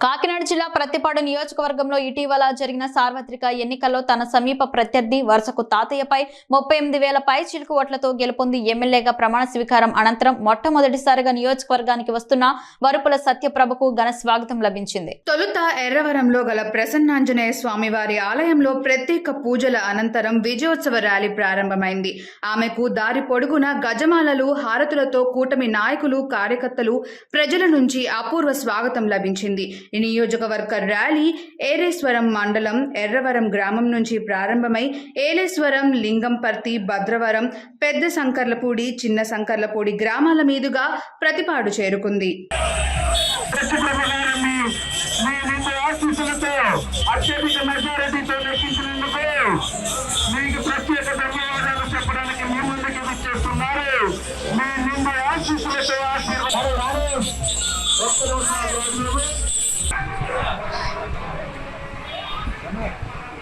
కాకినాడ జిల్లా ప్రతిపాడు నియోజకవర్గంలో ఇటీవల జరిగిన సార్వత్రిక ఎన్నికల్లో తన సమీప ప్రత్యర్థి వరుసకు తాతయ్యపై ముప్పై ఎనిమిది వేల పై చిలుకు ఓట్లతో గెలుపొంది ఎమ్మెల్యేగా ప్రమాణ స్వీకారం అనంతరం మొట్టమొదటిసారిగా నియోజకవర్గానికి వస్తున్న వరుపుల సత్యప్రభకు ఘన స్వాగతం లభించింది. తొలుత ఎర్రవరంలో గల ప్రసన్నాంజనేయ స్వామి వారి ఆలయంలో ప్రత్యేక పూజల అనంతరం విజయోత్సవ ర్యాలీ ప్రారంభమైంది. ఆమెకు దారి పొడుగున గజమాలలు హారతులతో కూటమి నాయకులు కార్యకర్తలు ప్రజల నుంచి అపూర్వ స్వాగతం లభించింది. నియోజక నియోజకవర్గ ర్యాలీ ఏలేశ్వరం మండలం ఎర్రవరం గ్రామం నుంచి ప్రారంభమై ఏలేశ్వరం లింగంపర్తి భద్రవరం పెద్ద సంకర్లపూడి చిన్న సంకర్లపూడి గ్రామాల మీదుగా ప్రతిపాడు చేరుకుంది. మీ అత్యధిక మెజారిటీతో లెక్కించినందుకు మీకు ప్రత్యేక ధన్యవాదాలు చెప్పడానికి మీ ముందుకు విచ్చేస్తున్నారు. మీ నిండు ఆశీస్సులతో